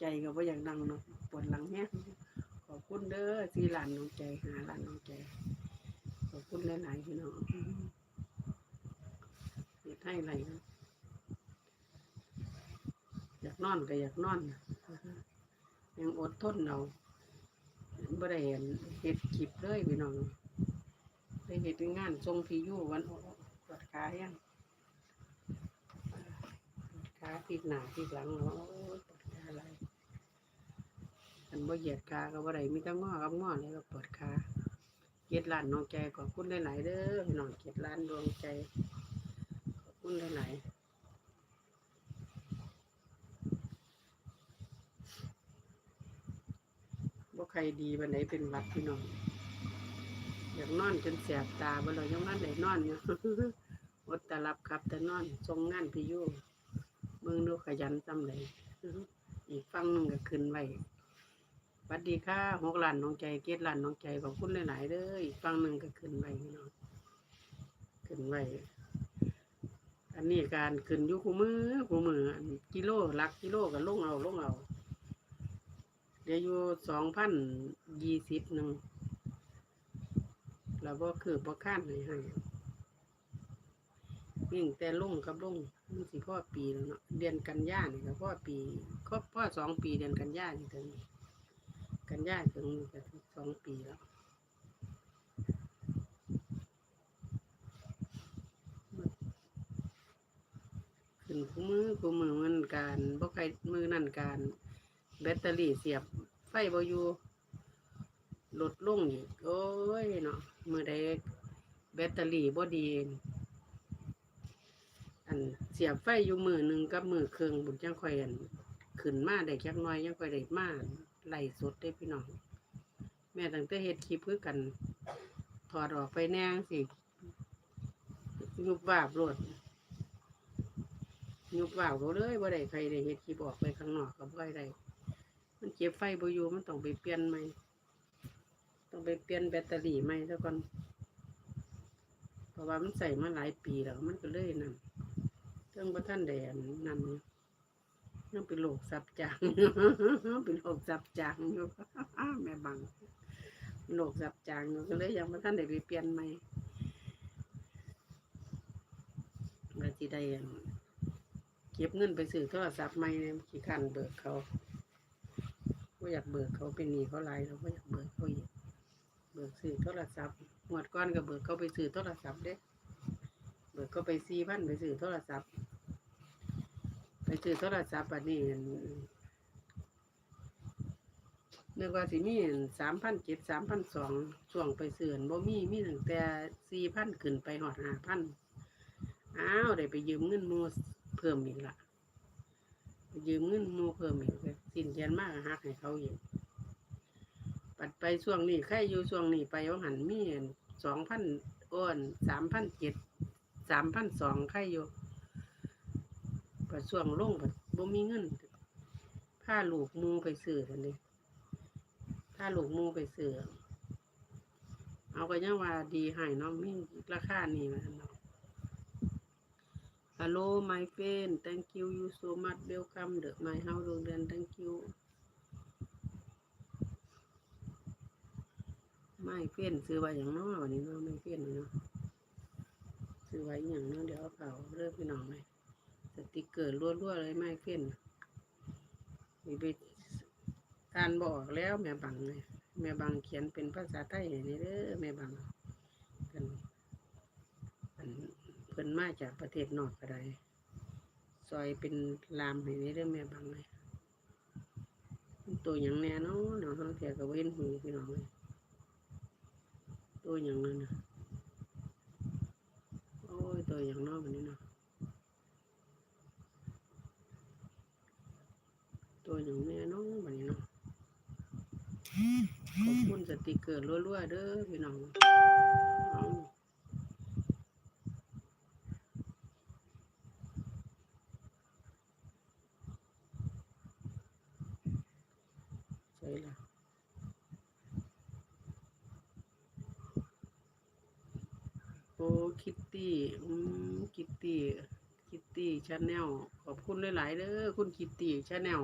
ใจก็บ่อยากดังเนาะปวดหลังแฮงขอบคุณเด้อที่หลานน้องใจหาหลานน้องใจ ขอบคุณหลายๆพี่น้องเฮ็ดให้ไรอยากนอนก็อยากนอนยังอดทนเอาบ่ได้เห็นเฮ็ดคลิปเลยพี่น้องได้เฮ็ดงานทรงพี่ยู่วันปวดขายังขาพลิกหน้าพลิกหลังเนาะ อ้ยปวดขาอะไรอันบ่เหยียดขาก็บ่ได้มีแต่งอกับงอเลยก็ปวดขาเกียรติล้านนองใจขอบคุณหลายๆเด้อพี่น้องเกียรติล้านดวงใจขอบคุณหลายๆบ่ใครดีวันไหนเป็นวัดพี่น้องอยากนอนจนแสบตาบ่เลยยังนั้นได้นอนอยู่อดแต่รับครับแต่นอนทรงงานพี่ยู่มึงดูขยันจำเลย อีกฟังหนึงก็ขึ้นไว้สวัสดีค่ะหกล้านน้องใจเกตล้านน้องใจขอบคุณหลายๆเด้ออีกฟังหนึ่งก็ขึ้นไว้พี่น้องขึ้นไว้อันนี้การขึ้นอยู่คู่มือคู่มือกิโลหลักกิโลก็ลงเอาลงเอาเดี๋ยวอยู่สองพันยี่สิบหนึ่งแล้วก็คือบ่ค้านให้ให้ วิ่งแต่ลุงกับลุงมันสิพ่อปีแล้วเนาะเดือนกันยานี่ก็พ่อปีครบพ่อสองปีเดือนกันยานี่ถึงกันยาถึงจะสองปีแล้วขึ้นคู่มือคู่มือมันการบ่ใครมือนั่นการ แบตเตอรี่เสียบไฟบอยู่ลดลงอีกโอ้ยเนาะมือใดแบตเตอรี่บ่ดี อันเสียบไฟอยู่มือหนึ่งกับมือเครื่องบุญจังคอยอันขึ้นมาได้จักน้อยยังคอยได้มาไหลสดได้พี่น้อง แม่ตั้งแต่เฮ็ดคลิปคือกัน ถอดออกไปแน่สิยุบวาบรดยุบวาบเขาเลยว่าได้ใครได้เฮ็ดคลิปออกไปข้างนอกกับบ่ได้มันเก็บไฟบอยู่มันต้องไปเปลี่ยนใหม่ต้องไปเปลี่ยนแบตเตอรี่ใหม่แล้วก่อนเพราะว่ามันใส่มาหลายปีแล้วมันก็เลยนั่น รื่องประท่านแดนนั่นอยู่ยังเป็นโรคซับจางเป็นโรคซับจางอยู่แม่บังโรคซับจางอยู่ก็เลยยังประท่านได้ไปเปลี่ยนใหม่ก็สิได้เก็บเงินไปซื้อโทรศัพท์ใหม่เนี่ยขี้ขันเบิกเขาก็อยากเบิกเขาเป็นหนี้เขาหลายเราก็อยากเบิกเขาอีกเบิกซื้อโทรศัพท์งวดก้อนก็เบิกเขาไปซื้อโทรศัพท์เด้เบิกก็ไปสี่พันไปซื้อโทรศัพท์ ซื้อโทรศัพท์อันนี้นึกว่าสิมีสามพันเจ็ดสามพันสองช่วงไปซื้อบ่มีมีตั้งแต่สี่พันขึ้นไปหอดห้าพันอ้าวได้ไปยืมเงินมูเพิ่มอีกละไปยืมเงินมูเพิ่มอีกเลยสินเทียนมากหักให้เขาอยู่ปัดไปช่วงนี้ใครอยู่ช่วงนี้ไปว่าหันมีสองพันอ้นสามพันเจ็ดสามพันสองใครอยู่ ประช่วงลงแบบบ่มีเงินผ้าลูกมูไปซื้อกันเลยผ้าลูกมูไปซื้อเอาก็ยังว่าดีให้เน้องมีราคานี่มาเนาะ Hello my friend thank you you so much welcome the my house โรงเรียน thank you my friend ซื้อไว้อย่างน้อวันนี้เนาะ my friend เนาะซื้อไว้อย่างนาะเดี๋ยวเอาเผาเริ่มพี่น้องเลย ติกเกอร์รั่วๆเลยไม่เฟ้นมีไปอ่านบอกแล้วแม่บังเลยแม่บังเขียนเป็นภาษาไทยนี่เด้อแม่บังกันอันเพิ่นมาจากประเทศนอกก็ได้ซอยเป็นลามให้นี่เด้อแม่บังเลยตัวอย่างแน่เนาะเนาะเทียกับเว้นหูพี่น้องเลยตัวอย่างนั้นนะโอ้ยตัวอย่างนอกแบบนี้เนาะตัวอย่างแน่น้องแบบนี้เนาะ ขอบคุณสติกเกอร์รัวๆเด้อพี่น้องใช่ละโอ้คิตตี้อืมคิตตี้คิตตี้ชาแนลขอบคุณหลายๆเด้อคุณคิตตี้ชาแนล